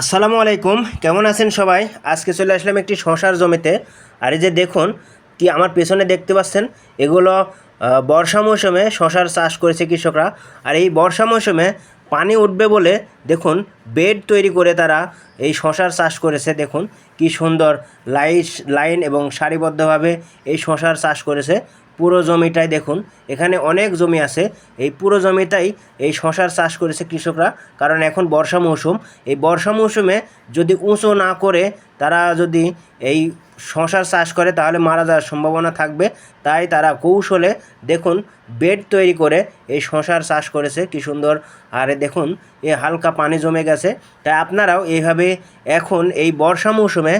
আসসালামু আলাইকুম, কেমন আছেন সবাই? আজকে চলে আসলাম একটি শশার জমিতে। আর এই যে দেখুন, কি আমার পেছনে দেখতে পাচ্ছেন, এগুলো বর্ষা মৌসুমে শশার চাষ করেছে কৃষকরা। আর এই বর্ষা মৌসুমে পানি উঠবে বলে দেখুন, বেড তৈরি করে তারা এই শশার চাষ করেছে। দেখুন, কি সুন্দর লাইট লাইন এবং সারিবদ্ধভাবে এই শশার চাষ করেছে। পুরো জমিটাই দেখুন। এখানে অনেক জমি আছে। এই পুরো জমিটাই এই শশার চাষ করেছে কৃষকরা। কারণ এখন বর্ষা মৌসুম। এই বর্ষা মৌসুমে যদি উঁচু না করে তারা যদি এই শশার চাষ করে, তাহলে মারা যাওয়ার সম্ভাবনা থাকবে। তাই তারা কৌশলে দেখুন বেড তৈরি করে এই শশার চাষ করেছে কি সুন্দর। আর দেখুন, এ হালকা পানি জমে গেছে। তাই আপনারাও এইভাবে এখন এই বর্ষা মৌসুমে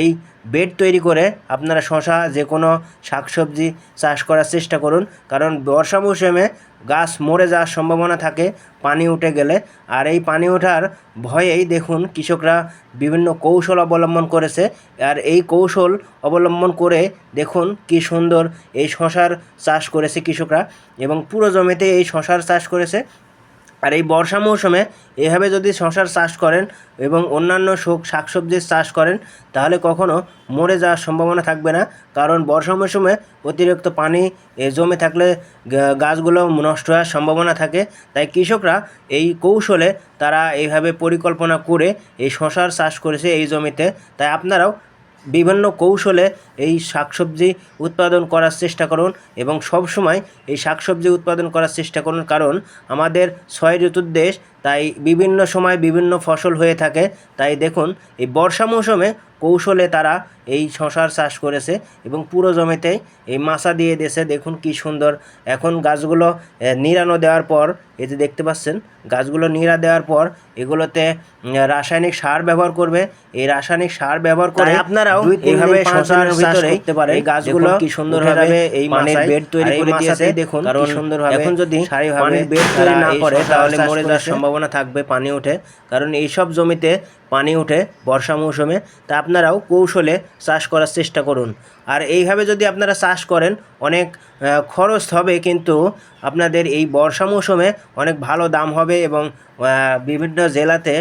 এই বেড তৈরি করে আপনারা শশা যে কোনো শাকসবজি চাষ করার চেষ্টা করুন। কারণ বর্ষা মৌসুমে গাছ মরে যাওয়ার সম্ভাবনা থাকে, পানি উঠে গেলে। আর এই পানি ওঠার ভয়েই দেখুন, কৃষকরা বিভিন্ন কৌশল অবলম্বন করেছে। আর এই কৌশল অবলম্বন করে দেখুন কি সুন্দর এই শশার চাষ করেছে কৃষকরা। এবং পুরো জমিতে এই শশার চাষ করেছে। আর এই বর্ষা মৌসুমে এভাবে যদি শশার চাষ করেন এবং অন্যান্য শোক শাকসবজির চাষ করেন, তাহলে কখনো মরে যাওয়ার সম্ভাবনা থাকবে না। কারণ বর্ষা মৌসুমে অতিরিক্ত পানি জমে থাকলে গাছগুলো নষ্ট হওয়ার সম্ভাবনা থাকে। তাই কৃষকরা এই কৌশলে তারা এইভাবে পরিকল্পনা করে এই শশার চাষ করেছে এই জমিতে। তাই আপনারাও বিভিন্ন কৌশলে এই শাকসবজি উৎপাদন করার চেষ্টা করুন এবং সব সময় এই শাকসবজি উৎপাদন করার চেষ্টা করুন। কারণ আমাদের ছয় ঋতুর দেশ তাই বিভিন্ন সময় বিভিন্ন ফসল হয়ে থাকে। তাই দেখুন এই বর্ষা মৌসুমে কৌশলে তারা এই শশার চাষ করেছে এবং পুরো জমিতে এই মাছা দিয়ে দিয়েছে। দেখুন কি সুন্দর। এখন গাছগুলো এ, নিড়ানো দেওয়ার পর এই যে দেখতে পাচ্ছেন গাছগুলো নিড়া দেওয়ার পর এগুলোতে রাসায়নিক সার ব্যবহার করবে। এই রাসায়নিক সার ব্যবহার করে আপনারাও এইভাবে শশার ভিতরে করতে পারে এই গাছগুলো কি সুন্দর হবে এই পানির বেড তৈরি করে দিয়েছে দেখুন কারণ সুন্দর এখন যদি পানির বেড তৈরি না করে তাহলে মরে যাওয়ার সম্ভাবনা থাকবে পানি ওঠে কারণ এই সব জমিতে পানি ওঠে বর্ষা মৌসুমে, তা আপনারাও কৌশলে চাষ করার চেষ্টা করুন। আর এইভাবে যদি আপনারা চাষ করেন, অনেক খরচ হবে কিন্তু আপনাদের এই বর্ষা মৌসুমে অনেক ভালো দাম হবে এবং বিভিন্ন জেলাতে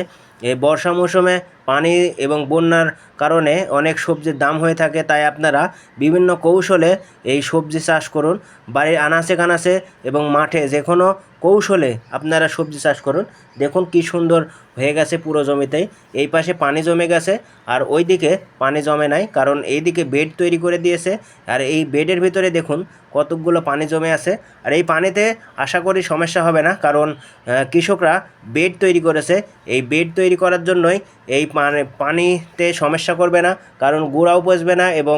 এই বর্ষা মৌসুমে পানি এবং বন্যার কারণে অনেক সবজির দাম হয়ে থাকে, তাই আপনারা বিভিন্ন কৌশলে এই সবজি চাষ করুন। বাড়ির আনাচে কানাচে এবং মাঠে যে কোনো কৌশলে আপনারা সবজি চাষ করুন। দেখুন কি সুন্দর হয়ে গেছে পুরো জমিতেই। এই পাশে পানি জমে গেছে আর ওই দিকে পানি জমে নাই, কারণ এই দিকে বেড তৈরি করে দিয়েছে। আর এই বেডের ভিতরে দেখুন কতকগুলো পানি জমে আছে। আর এই পানিতে আশা করি সমস্যা হবে না, কারণ কৃষকরা বেড তৈরি করেছে। এই বেড তৈরি করার জন্যই এই পানি, পানিতে সমস্যা করবে না, কারণ গুঁড়াও পচবে না এবং